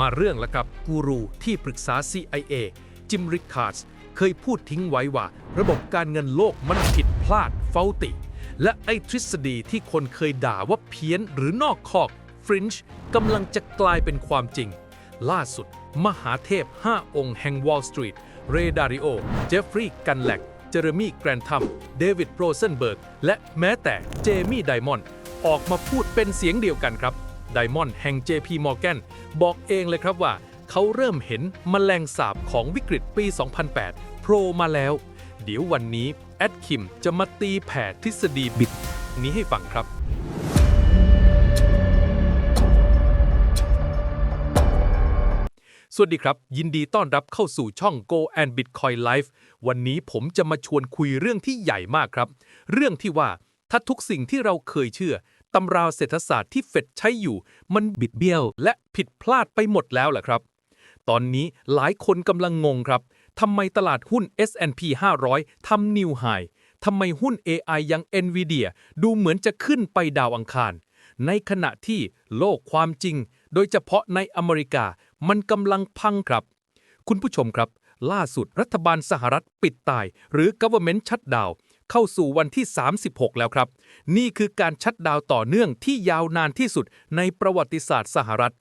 มาเรื่องแล้วครับกูรูที่ปรึกษา CIA จิมริคาร์ดเคยพูดทิ้งไว้ว่า ระบบการเงินโลกมันผิดพลาดเฟลติ และไอ้ทฤษฎีที่คนเคยด่าว่าเพี้ยนหรือนอกคอกฟรินช์กำลังจะกลายเป็นความจริง ล่าสุด มหาเทพ 5 องค์แห่งวอลล์สตรีทเรดาริโอ เจฟฟรีย์กันแลกเจอร์มี่แกรนทัม เดวิดโรเซนเบิร์ก และแม้แต่เจมี่ไดมอนด์ออกมาพูดเป็นเสียงเดียวกันครับ ไดมอนด์แห่ง JP Morgan บอกเองเลยครับว่า เขาเริ่มเห็นมแมลงสาบของวิกฤตปี 2008 โผล่มาแล้ว เดี๋ยววันนี้ แอดคิมจะมาตีแผ่ทฤษฎีบิด นี้ให้ฟังครับสวัสดีครับ ยินดีต้อนรับเข้าสู่ช่อง Go and Bitcoin Life วันนี้ผมจะมาชวนคุยเรื่องที่ใหญ่มากครับ เรื่องที่ว่าถ้าทุกสิ่งที่เราเคยเชื่อ ตำราเศรษฐศาสตร์ที่เฟดใช้อยู่ มันบิดเบี้ยว และผิดพลาดไปหมดแล้วแหละครับ ตอนนี้หลายคนกำลังงงครับทำไมตลาดหุ้น S&P 500 ทำนิวไฮทำไมหุ้น AI ยัง NVIDIA ดูเหมือนจะขึ้นไปดาวอังคาร ในขณะที่โลกความจริง โดยเฉพาะในอเมริกา มันกำลังพังครับ คุณผู้ชมครับ ล่าสุดรัฐบาลสหรัฐปิดตาย หรือ government shutdown เข้าสู่วันที่ 36 แล้วครับ นี่คือการชัดดาวต่อเนื่องที่ยาวนานที่สุดในประวัติศาสตร์สหรัฐ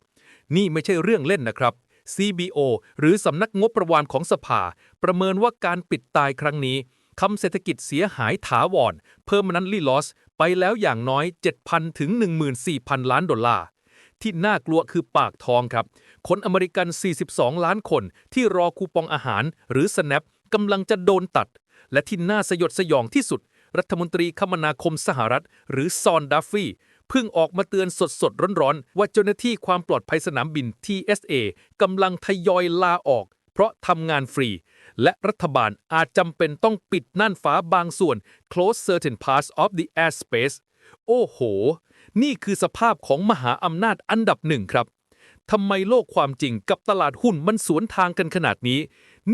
นี่ไม่ใช่เรื่องเล่นนะครับ CBO หรือสำนักงบประมาณของสภา ประเมินว่าการปิดตายครั้งนี้ทำเศรษฐกิจเสียหายถาวร permanently loss ไปแล้วอย่างน้อย 7,000 ถึง 14,000 ล้านดอลลาร์ ที่น่ากลัวคือปากท้องครับ คนอเมริกัน 42 ล้านคนที่รอคูปองอาหารหรือ SNAP กำลังจะโดนตัด และที่น่าสยดสยองที่สุด รัฐมนตรีคมนาคมสหรัฐ หรือซอนดัฟฟี่เพิ่งออกมาเตือนสดสดๆร้อนๆ ว่าเจ้าหน้าที่ความปลอดภัยสนามบิน TSA กำลังทยอยลาออก เพราะทำงานฟรี และรัฐบาลอาจจำเป็นต้องปิดน่านฟ้าบางส่วน close certain parts of the airspace โอ้โห นี่คือสภาพของมหาอำนาจอันดับหนึ่งครับทำไมโลกความจริงกับตลาดหุ้นมันสวนทางกันขนาดนี้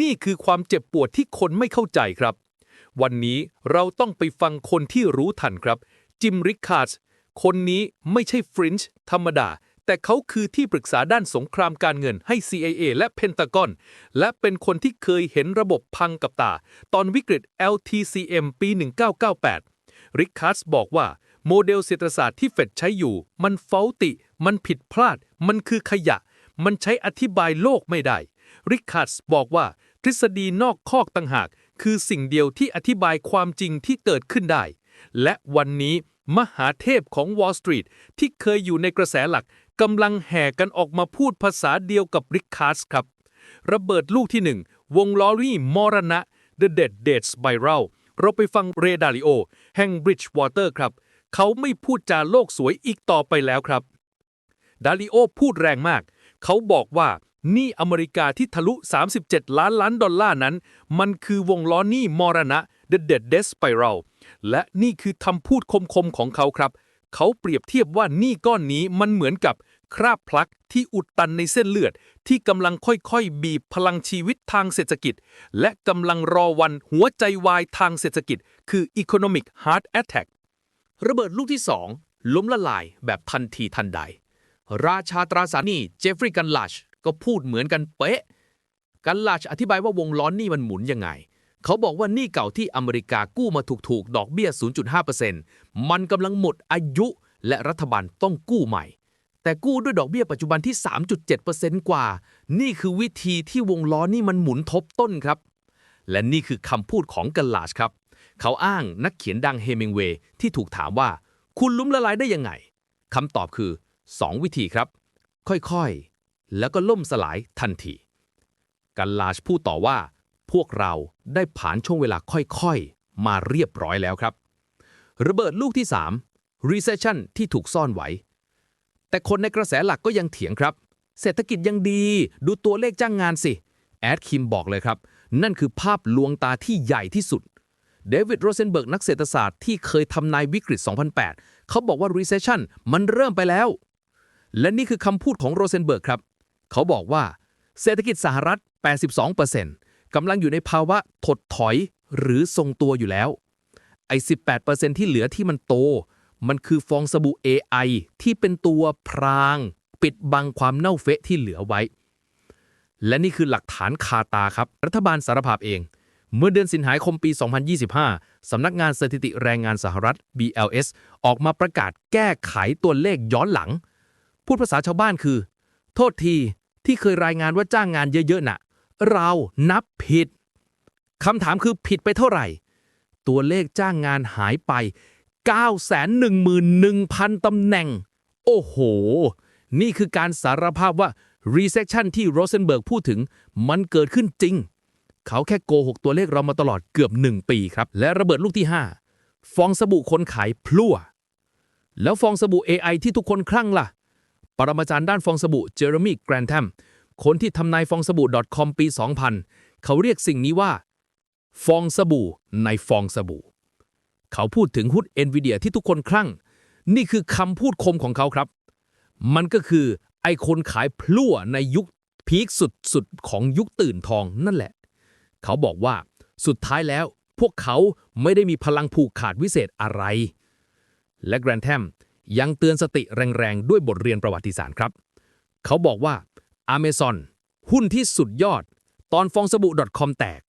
นี่คือความเจ็บปวดที่คนไม่เข้าใจครับ วันนี้เราต้องไปฟังคนที่รู้ทันครับ จิมริคาร์ดคนนี้ไม่ใช่ฟรินช์ธรรมดา แต่เขาคือที่ปรึกษาด้านสงครามการเงินให้ CIA และเพนตากอน และเป็นคนที่เคยเห็นระบบพังกับตา ตอนวิกฤต LTCM ปี 1998 ริคาร์ดบอกว่า โมเดลเศรษฐศาสตร์ที่เฟดใช้อยู่ มันเฟลติ มันผิดพลาด มันคือขยะ มันใช้อธิบายโลกไม่ได้ ริคาร์ดบอกว่าทฤษฎีนอกคอกต่างหาก คือสิ่งเดียวที่อธิบายความจริงที่เกิดขึ้นได้ และวันนี้มหาเทพของ Wall Street ที่เคยอยู่ในกระแสหลักกำลังแห่กันออกมาพูดภาษาเดียวกับริคาร์ดครับ ระเบิดลูกที่หนึ่งวงลอรี่มรณะ The Dead Dead Spiral เราไปฟังเรดาริโอ แห่ง Bridgewater ครับ เขาไม่พูดจาโลกสวยอีกต่อไปแล้วครับ ดาริโอพูดแรงมาก เขาบอกว่า หนี้อเมริกาที่ทะลุ 37 ล้านล้านดอลลาร์นั้น มันคือวงล้อหนี้มรณะ The Dead Dead Spiral และนี่คือคำพูดคมๆของเขาครับ เขาเปรียบเทียบว่าหนี้ก้อนนี้มันเหมือนกับคราบพลักที่อุดตันในเส้นเลือด ที่กำลังค่อยๆ บีบพลังชีวิตทางเศรษฐกิจ และกำลังรอวันหัวใจวายทางเศรษฐกิจ คือ economic heart attack ระเบิดลูกที่ 2 ล้มละลายแบบทันทีทันใด ราชาตราสารหนี้เจฟฟรีย์กันลัช ก็พูดเหมือนกันเป๊ะ กันลัชอธิบายว่าวงล้อนี้มันหมุนยังไง เขาบอกว่านี้เก่าที่อเมริกากู้มาถูกๆ ดอกเบี้ย 0.5%มันกำลังหมดอายุและรัฐบาลต้องกู้ใหม่ แต่กู้ด้วยดอกเบี้ยปัจจุบันที่ 3.7%กว่า นี่คือวิธีที่วงล้อนี่มันหมุนทบต้นครับ และนี่คือคำพูดของกันลาชครับ เขาอ้างนักเขียนดังเฮมิงเวย์ที่ถูกถามว่า คุณล้มละลายได้ยังไงคำตอบคือ 2 วิธีครับ ค่อยๆ แล้วก็ล่มสลายทันที กันลาชพูดต่อว่า พวกเราได้ผ่านช่วงเวลาค่อยๆ มาเรียบร้อยแล้วครับ ระเบิดลูกที่ 3 recession ที่ถูกซ่อนไว้ แต่คนในกระแสหลักก็ยังเถียงครับ เศรษฐกิจยังดี ดูตัวเลขจ้างงานสิ แอดคิมบอกเลยครับ นั่นคือภาพลวงตาที่ใหญ่ที่สุดเดวิดโรเซนเบิร์กนักเศรษฐศาสตร์ที่เคยทำนายวิกฤต 2008 เขาบอกว่า recession มันเริ่มไปแล้ว และนี่คือคำพูดของโรเซนเบิร์กครับ เขาบอกว่าเศรษฐกิจสหรัฐ 82%กำลังอยู่ในภาวะถดถอยหรือทรงตัวอยู่แล้ว ไอ้18%ที่เหลือที่มันโต มันคือฟองสบู่ AI ที่เป็นตัวพราง ปิดบังความเน่าเฟะที่เหลือไว้ และนี่คือหลักฐานคาตาครับ รัฐบาลสารภาพเอง เมื่อเดือนสิงหาคมปี 2025 สำนักงานสถิติแรงงานสหรัฐ BLS ออกมาประกาศแก้ไขตัวเลขย้อนหลัง พูดภาษาชาวบ้านคือ โทษที ที่เคยรายงานว่าจ้างงานเยอะๆน่ะ เรานับผิดคำถามคือผิดไปเท่าไหร่ ตัวเลขจ้างงานหายไป 911,000ตำแหน่ง โอ้โห นี่คือการสารภาพว่า recession ที่โรเซนเบิร์กพูดถึง มันเกิดขึ้นจริง เขาแค่โกหกตัวเลขเรามาตลอดเกือบ 1 ปีครับ และระเบิดลูกที่ 5 ฟองสบู่คนขายพลั่ว แล้วฟองสบู่ AI ที่ทุกคนคลั่งล่ะ ปรมาจารย์ด้านฟองสบู่เจอร์มี่แกรนแทมคนที่ทำนายฟองสบู่ .com ปี 2000 เขาเรียกสิ่งนี้ว่า ฟองสบู่ในฟองสบู่ เขาพูดถึงหุ้น NVIDIA ที่ทุกคนคลั่ง นี่คือคำพูดคมของเขาครับ มันก็คือไอคนขายพลั่วในยุคพีคสุดๆ ของยุคตื่นทองนั่นแหละ เขาบอกว่าสุดท้ายแล้ว พวกเขาไม่ได้มีพลังผูกขาดวิเศษอะไร และแกรนแทม ยังเตือนสติแรงๆ ด้วยบทเรียนประวัติศาสตร์ครับ เขาบอกว่า Amazon หุ้นที่สุดยอด ตอนฟองสบู่ .com แตก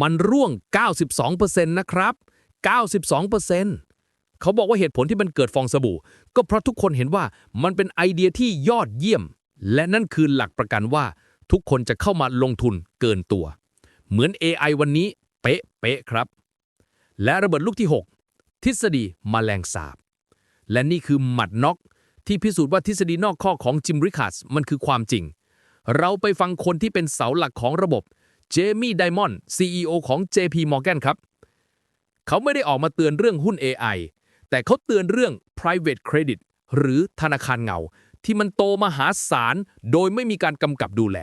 มันร่วง 92%นะครับ 92%เขาบอกว่าเหตุผลที่มันเกิดฟองสบู่ ก็เพราะทุกคนเห็นว่ามันเป็นไอเดียที่ยอดเยี่ยม และนั่นคือหลักประกันว่า ทุกคนจะเข้ามาลงทุนเกินตัว เหมือน AI วันนี้ เป๊ะเป๊ะครับ และระเบิดลูกที่ 6 ทฤษฎีมแมลงสาบ และนี่คือหมัดน็อกที่พิสูจน์ว่าทฤษฎีนอกข้อของจิมริคัสมันคือความจริง เราไปฟังคนที่เป็นเสาหลักของระบบ เจมี่ไดมอนด์ CEO ของ JP Morgan ครับ เขาไม่ได้ออกมาเตือนเรื่องหุ้น AI แต่เขาเตือนเรื่อง private credit หรือธนาคารเงา ที่มันโตมหาศาลโดยไม่มีการกำกับดูแล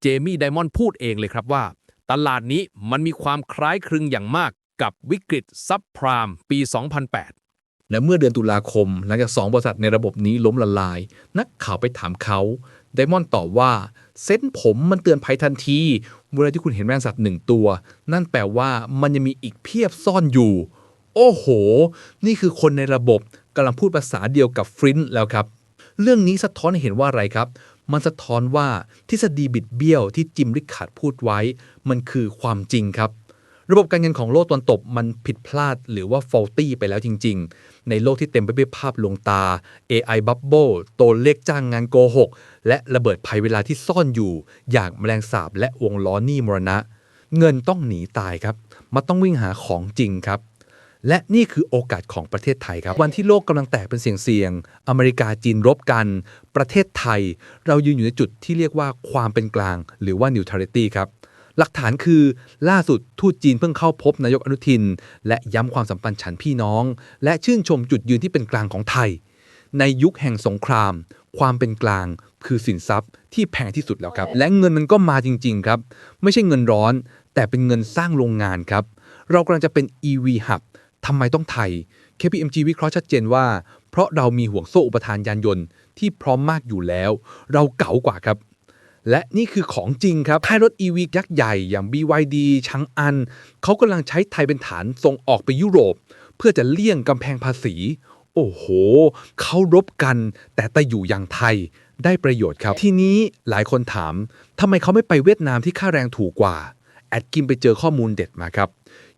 เจมี่ไดมอนด์พูดเองเลยครับว่า ตลาดนี้มันมีความคล้ายคลึงอย่างมากกับวิกฤตซับพรามปี 2008 และเมื่อเดือนตุลาคม หลังจากสองบริษัทในระบบนี้ล้มละลาย นักข่าวไปถามเขาไดมอนด์ตอบว่า เส้นผมมันเตือนภัยทันที เวลาที่คุณเห็นแมลงสัตว์หนึ่งตัว นั่นแปลว่ามันยังมีอีกเพียบซ่อนอยู่ โอ้โห นี่คือคนในระบบกำลังพูดภาษาเดียวกับฟรินท์แล้วครับ เรื่องนี้สะท้อนให้เห็นว่าอะไรครับ มันสะท้อนว่าทฤษฎีบิดเบี้ยวที่จิมริคาร์ดพูดไว้ มันคือความจริงครับ ระบบการเงินของโลกตะวันตกมันผิดพลาดหรือว่า faulty ไปแล้วจริง ๆ ในโลกที่เต็มไปด้วยภาพลวงตา AI bubble ตัวเลขจ้างงานโกหก และระเบิดภัยเวลาที่ซ่อนอยู่ อย่างแมลงสาบและวงล้อหนี้มรณะ เงินต้องหนีตายครับ มันต้องวิ่งหาของจริงครับและนี่คือโอกาสของประเทศไทยครับ วันที่โลกกำลังแตกเป็นเสียงๆอเมริกาจีนรบกัน ประเทศไทย เรายืนอยู่ในจุดที่เรียกว่าความเป็นกลาง หรือว่า neutrality ครับ หลักฐานคือล่าสุดทูตจีนเพิ่งเข้าพบนายกอนุทิน และย้ำความสัมพันธ์ฉันพี่น้อง และชื่นชมจุดยืนที่เป็นกลางของไทย ในยุคแห่งสงคราม ความเป็นกลางคือสินทรัพย์ที่แพงที่สุดแล้วครับ และเงินมันก็มาจริง ๆ ครับ ไม่ใช่เงินร้อน แต่เป็นเงินสร้างโรงงานครับ เรากำลังจะเป็น EV Hub ทำไมต้องไทย KPMG วิเคราะห์ชัดเจนว่า เพราะเรามีห่วงโซ่อุปทานยานยนต์ที่พร้อมมากอยู่แล้ว เราเก๋ากว่าครับ และนี่คือของจริงครับค่ายรถ EV ยักษ์ใหญ่อย่าง BYD ชังอัน เขากำลังใช้ไทยเป็นฐานส่งออกไปยุโรป เพื่อจะเลี่ยงกำแพงภาษี โอ้โห เขารบกัน แต่แต่อยู่อย่างไทยได้ประโยชน์ครับ ทีนี้หลายคนถามทำไมเขาไม่ไปเวียดนามที่ค่าแรงถูกกว่า แอดกิมไปเจอข้อมูลเด็ดมาครับ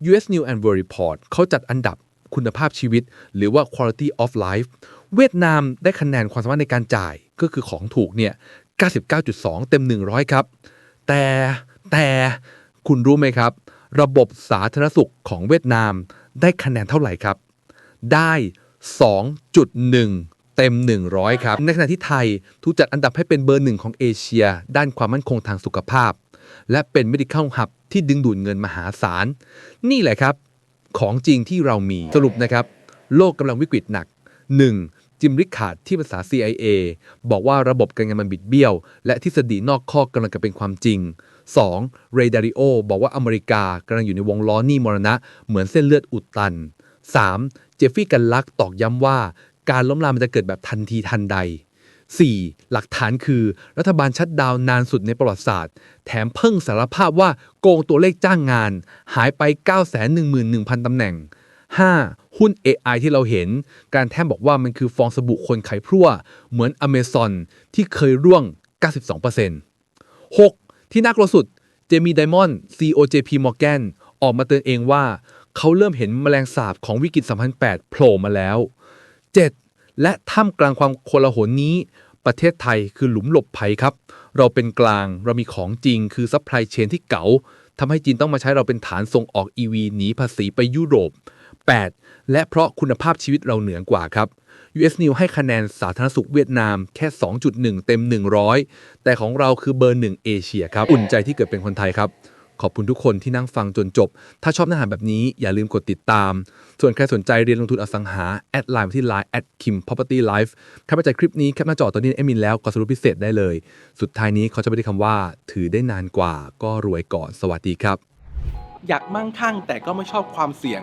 US News and World Report เขาจัดอันดับคุณภาพชีวิต หรือว่า quality of life เวียดนามได้คะแนนความสามารถในการจ่ายก็คือของถูกเนี่ย 99.2 เต็ม 100 ครับ แต่แต่คุณรู้ไหมครับ ระบบสาธารณสุขของเวียดนามได้คะแนนเท่าไหร่ครับ ได้ 2.1 เต็ม 100 ครับ ในขณะที่ไทยถูกจัดอันดับให้เป็นเบอร์หนึ่งของเอเชีย ด้านความมั่นคงทางสุขภาพ และเป็น medical hub ที่ดึงดูดเงินมหาศาล นี่แหละครับ ของจริงที่เรามีสรุปนะครับ โลกกำลังวิกฤตหนัก 1. จิมริคาร์ดที่ภาษา CIA บอกว่าระบบการเงินมันบิดเบี้ยว และทฤษฎีนอกข้อกำลังจะเป็นความจริง 2. เรดาริโอบอกว่าอเมริกากำลังอยู่ในวงล้อหนี้มรณะ เหมือนเส้นเลือดอุดตัน 3. เจฟฟี่กันลักตอกย้ำว่า การล้มลามันจะเกิดแบบทันทีทันใด 4. หลักฐานคือรัฐบาลชัดดาวน์นานสุดในประวัติศาสตร์ แถมเพิ่งสารภาพว่าโกงตัวเลขจ้างงาน หายไป 911,000 ตำแหน่ง 5. หุ้น AI ที่เราเห็น การแทมบอกว่ามันคือฟองสบู่คนไข้พรั่ว เหมือน Amazon ที่เคยร่วง 92% 6. ที่น่ากลัวสุด เจมีไดมอนด์ CEO JP Morgan ออกมาเตือนเองว่า เขาเริ่มเห็นแมลงสาบของวิกฤต 2008 โผล่มาแล้ว 7. และท่ามกลางความโคลาหลนี้ ประเทศไทยคือหลุมหลบภัยครับ เราเป็นกลางเรามีของจริงคือซัพพลายเชนที่เก๋าทำให้จีนต้องมาใช้เราเป็นฐานส่งออก EV หนีภาษีไปยุโรป 8. และเพราะคุณภาพชีวิตเราเหนือกว่าครับ US News ให้คะแนนสาธารณสุขเวียดนามแค่ 2.1 เต็ม 100 แต่ของเราคือเบอร์หนึ่งเอเชียครับอุ่นใจที่เกิดเป็นคนไทยครับ ขอบคุณทุกคนที่นั่งฟังจนจบ ถ้าชอบเนื้อหาแบบนี้อย่าลืมกดติดตาม ส่วนใครสนใจเรียนลงทุนอสังหา แอดไลน์มาที่ Line at kim property life ถ้าไปจาคลิปนี้แคปหน้าจอตอนนี้เอมินแล้วก็สรุปพิเศษได้เลย สุดท้ายนี้เขาจะไม่ได้คำว่า ถือได้นานกว่า ก็รวยก่อนสวัสดีครับ อยากมั่งคั่งแต่ก็ไม่ชอบความเสี่ยง